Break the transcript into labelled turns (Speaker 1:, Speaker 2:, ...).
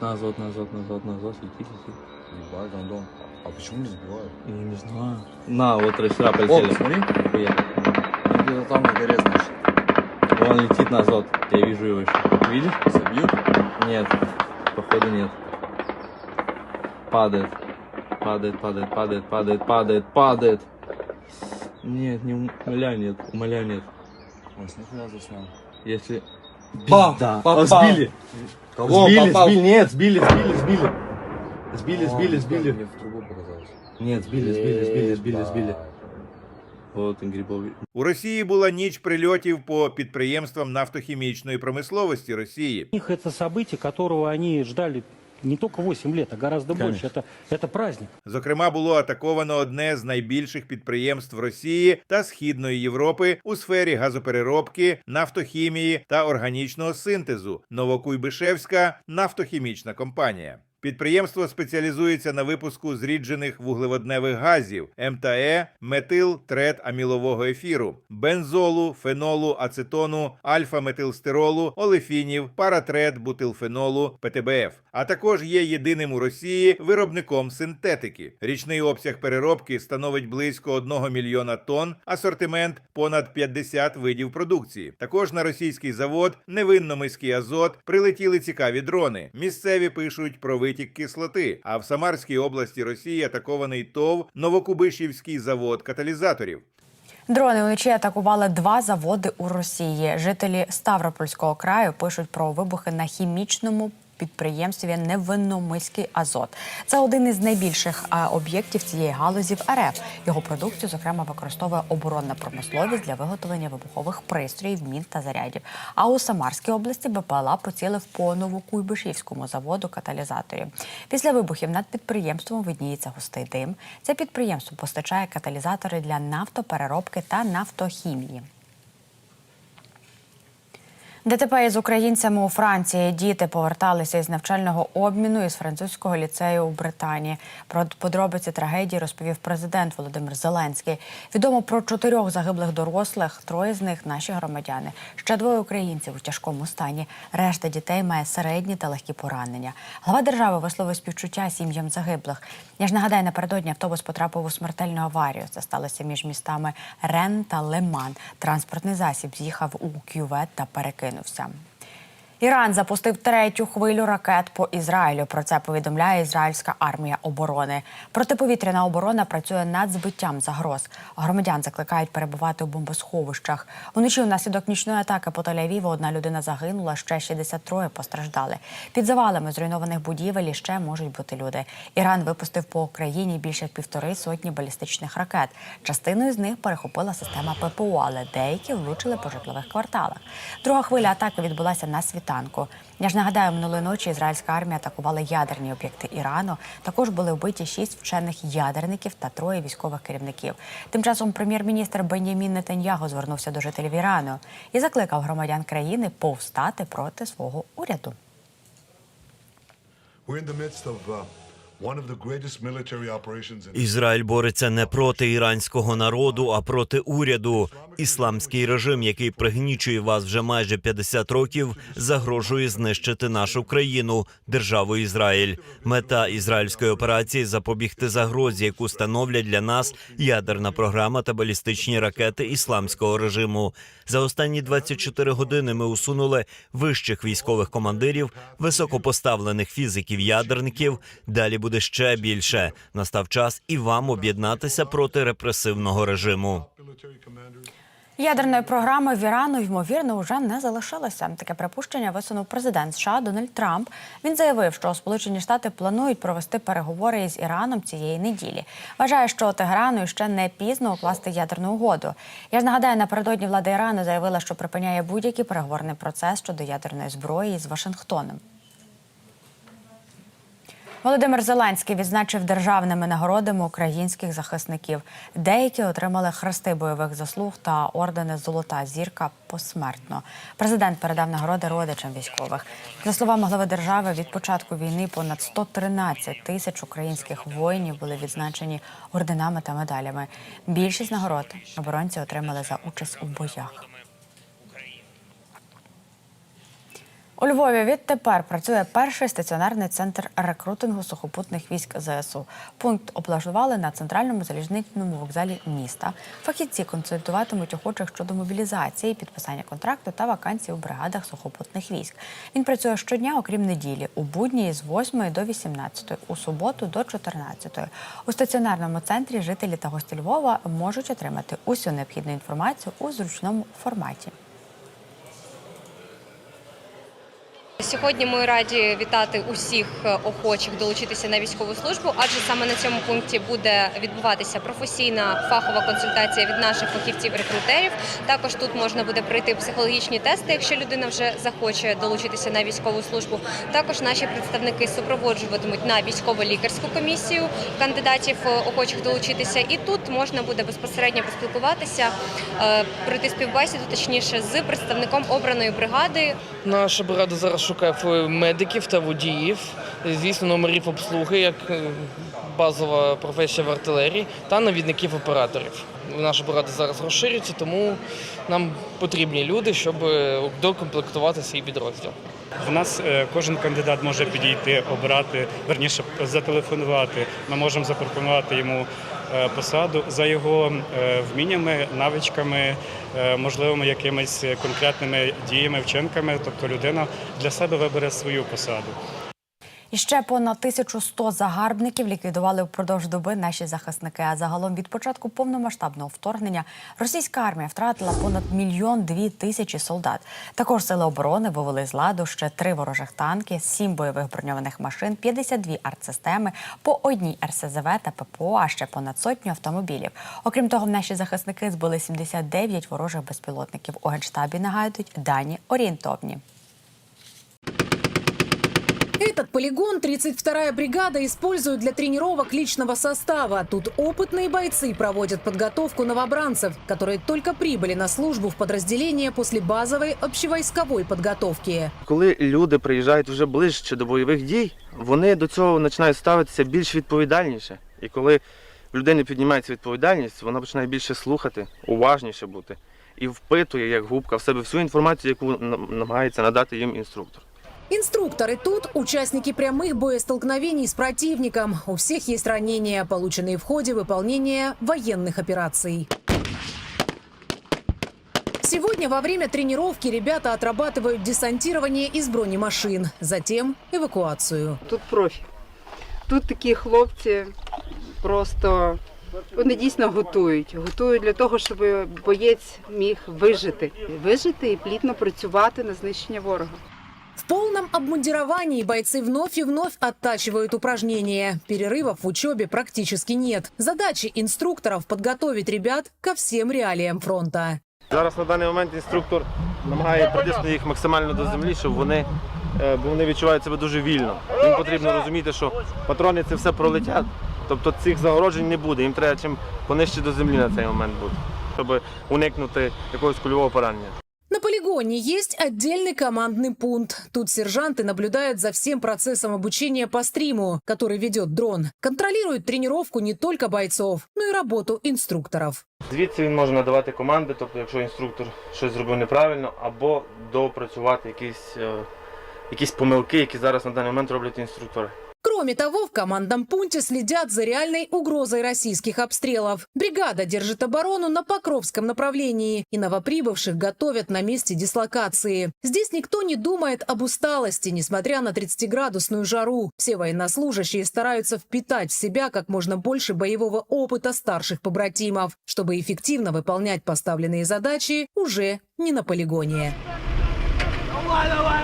Speaker 1: Назад, назад, назад, назад, лети, лети.
Speaker 2: Ебать, Антон. А почему не сбивают?
Speaker 1: Я не знаю. На, вот
Speaker 2: О,
Speaker 1: полетели.
Speaker 2: смотри.
Speaker 1: Хуя.
Speaker 2: Где-то там на горе, значит.
Speaker 1: Он летит назад. Я вижу его еще. Видишь?
Speaker 2: Забьют?
Speaker 1: Нет. Походу нет. Падает. Падает, падает, падает, падает, падает, падает. Нет, не умоляю, нет. Умоляю, нет.
Speaker 2: Ой, с нихуя заснял.
Speaker 1: Если...
Speaker 2: Пам!
Speaker 1: Пизда.
Speaker 2: Попал.
Speaker 1: А, Сбили.
Speaker 2: Кого
Speaker 1: сбили,
Speaker 2: попал?
Speaker 1: сбили, нет, сбили, сбили, сбили. Сбили,
Speaker 2: О,
Speaker 1: сбили,
Speaker 2: ебать,
Speaker 1: сбили.
Speaker 2: Мне в трубу показалось.
Speaker 1: Нет, сбили, сбили, сбили, сбили, сбили.
Speaker 2: Ебать.
Speaker 1: Вот он Грибович.
Speaker 3: У Росії була ніч прильотів по підприємствам нафтохімічної промисловості Росії.
Speaker 4: У них это событие, которого они ждали не только 8 лет, а гораздо больше. Это, это праздник.
Speaker 3: Зокрема, було атаковано одне з найбільших підприємств Росії та Східної Європи у сфері газопереробки, нафтохімії та органічного синтезу Новокуйбишевська нафтохімічна компанія. Підприємство спеціалізується на випуску зріджених вуглеводневих газів МТЕ, метил, трет амілового ефіру, бензолу, фенолу, ацетону, альфа-метилстеролу, олефінів, паратрет, бутилфенолу, ПТБФ. А також є єдиним у Росії виробником синтетики. Річний обсяг переробки становить близько 1 мільйона тонн, асортимент понад 50 видів продукції. Також на російський завод невинномиський азот прилетіли цікаві дрони. Місцеві пишуть про витік кислоти. А в Самарській області Росії атакований ТОВ Новокубишівський завод каталізаторів.
Speaker 5: Дрони вночі атакували два заводи у Росії. Жителі Ставропольського краю пишуть про вибухи на хімічному підприємстві Невинномиський Азот. Це один із найбільших об'єктів цієї галузі в РФ. Його продукцію, зокрема, використовує оборонна промисловість для виготовлення вибухових пристроїв, мін та зарядів. А у Самарській області БПЛА поцілив по Новокуйбишівському заводу каталізаторів. Після вибухів над підприємством видніється густий дим. Це підприємство постачає каталізатори для нафтопереробки та нафтохімії. ДТП із українцями у Франції діти поверталися із навчального обміну із французького ліцею у Британії. Про подробиці трагедії розповів президент Володимир Зеленський. Відомо про чотирьох загиблих дорослих. Троє з них наші громадяни. Ще двоє українців у тяжкому стані. Решта дітей має середні та легкі поранення. Глава держави висловив співчуття сім'ям загиблих. Я ж нагадаю, напередодні автобус потрапив у смертельну аварію. Це сталося між містами Рен та Леман. Транспортний засіб з'їхав у кювет та перекинувся. Іран запустив третю хвилю ракет по Ізраїлю. Про це повідомляє ізраїльська армія оборони. Протиповітряна оборона працює над збиттям загроз. Громадян закликають перебувати у бомбосховищах. Вночі внаслідок нічної атаки по Тель-Авіву одна людина загинула, ще 63 постраждали. Під завалами зруйнованих будівель іще можуть бути люди. Іран випустив по Україні більше півтори сотні балістичних ракет. Частиною з них перехопила система ППО, але деякі влучили по житлових кварталах. Друга хвиля атаки відбулася на світанку. Я ж нагадаю, минулої ночі ізраїльська армія атакувала ядерні об'єкти Ірану. Також були вбиті шість вчених ядерників та троє військових керівників. Тим часом прем'єр-міністр Бенямін Нетаньяго звернувся до жителів Ірану і закликав громадян країни повстати проти свого уряду.
Speaker 6: We're in the midst of uh,
Speaker 7: Ізраїль бореться не проти іранського народу, а проти уряду. Ісламський режим, який пригнічує вас вже майже 50 років, загрожує знищити нашу країну, державу Ізраїль. Мета ізраїльської операції запобігти загрозі, яку становлять для нас ядерна програма та балістичні ракети ісламського режиму. За останні 24 години ми усунули вищих військових командирів, високопоставлених фізиків-ядерників. Далі буде ще більше. Настав час і вам об'єднатися проти репресивного режиму.
Speaker 5: Ядерної програми в Ірану ймовірно вже не залишилося. Таке припущення висунув президент США Дональд Трамп. Він заявив, що Сполучені Штати планують провести переговори із Іраном цієї неділі. Вважає, що Тегерану ще не пізно укласти ядерну угоду. Я ж нагадаю, напередодні влада Ірану заявила, що припиняє будь-який переговорний процес щодо ядерної зброї з Вашингтоном. Володимир Зеленський відзначив державними нагородами українських захисників. Деякі отримали хрести бойових заслуг та ордени Золота зірка посмертно. Президент передав нагороди родичам військових. За словами глави держави, від початку війни понад 113 тисяч українських воїнів були відзначені орденами та медалями. Більшість нагород оборонці отримали за участь у боях. У Львові відтепер працює перший стаціонарний центр рекрутингу сухопутних військ ЗСУ. Пункт облаштували на центральному залізничному вокзалі міста. Фахівці консультуватимуть охочих щодо мобілізації, підписання контракту та вакансій у бригадах сухопутних військ. Він працює щодня, окрім неділі, у будні з 8 до 18, у суботу до 14. У стаціонарному центрі жителі та гості Львова можуть отримати усю необхідну інформацію у зручному форматі.
Speaker 8: Сьогодні ми раді вітати усіх е, охочих долучитися на військову службу, адже саме на цьому пункті буде відбуватися професійна фахова консультація від наших фахівців-рекрутерів. Також тут можна буде пройти психологічні тести, якщо людина вже захоче долучитися на військову службу. Також наші представники супроводжуватимуть на військово-лікарську комісію кандидатів е, охочих долучитися. І тут можна буде безпосередньо поспілкуватися, е, пройти співбесіду, точніше, з представником обраної бригади,
Speaker 9: Наша бригада зараз шукає медиків та водіїв, звісно, номерів обслуги, як е, базова професія в артилерії, та навідників операторів. Наша бригада зараз розширюється, тому нам потрібні люди, щоб е, докомплектувати свій підрозділ.
Speaker 10: В нас е, кожен кандидат може підійти, обрати, верніше зателефонувати. Ми можемо запропонувати йому е, посаду за його е, вміннями, навичками, е, можливими якимись конкретними діями, вчинками. Тобто людина для себе вибере свою посаду.
Speaker 5: І ще понад 1100 загарбників ліквідували впродовж доби наші захисники. А загалом від початку повномасштабного вторгнення російська армія втратила понад мільйон дві тисячі солдат. Також сили оборони вивели з ладу ще три ворожих танки, сім бойових броньованих машин, 52 артсистеми, по одній РСЗВ та ППО, а ще понад сотню автомобілів. Окрім того, наші захисники збили 79 ворожих безпілотників. У генштабі нагадують дані орієнтовні.
Speaker 11: Этот полигон 32-я бригада использует для тренировок личного состава. Тут опытные бойцы проводят подготовку новобранцев, которые только прибыли на службу в подразделение после базовой общевойсковой подготовки.
Speaker 1: Коли люди приїжджають вже ближче до бойових дій, вони до цього починають ставитися більш відповідальніше. І коли в людини піднімається відповідальність, вона починає більше слухати, уважніше бути і впитує як губка в себе всю інформацію, яку нам- намагається надати їм інструктор.
Speaker 11: Инструкторы тут – участники прямых боестолкновений с противником. У всех есть ранения, полученные в ходе выполнения военных операций. Сегодня во время тренировки ребята отрабатывают десантирование из бронемашин, затем эвакуацию.
Speaker 12: Тут профі. Тут такі хлопці просто вони дійсно готують. Готують для того, щоб боєць міг вижити. Вижити і плідно працювати на знищення ворога.
Speaker 11: Полном обмундировании бойцы вновь и вновь оттачивают упражнения. Перерывов в учебе практически нет. Задача инструкторов – подготовить ребят ко всем реалиям фронта.
Speaker 1: Зараз на даний момент інструктор намагає притиснути їх максимально до землі, щоб вони, е, бо вони відчувають себе дуже вільно. Їм потрібно розуміти, що патрони це все пролетять. Тобто цих загороджень не буде. Їм треба чим понижче до землі на цей момент бути, щоб уникнути якогось кульового поранення.
Speaker 11: На полигоне есть отдельный командный пункт. Тут сержанты наблюдают за всем процессом обучения по стриму, который ведет дрон. Контролируют тренировку не только бойцов, но и работу инструкторов.
Speaker 1: Звідси він може надавати команди, тобто якщо інструктор щось зробив неправильно, або допрацювати якісь, е, якісь помилки, які зараз на даний момент роблять інструктори.
Speaker 11: Кроме того, в командном пункте следят за реальной угрозой российских обстрелов. Бригада держит оборону на Покровском направлении и новоприбывших готовят на месте дислокации. Здесь никто не думает об усталости, несмотря на 30-градусную жару. Все военнослужащие стараются впитать в себя как можно больше боевого опыта старших побратимов, чтобы эффективно выполнять поставленные задачи уже не на полигоне.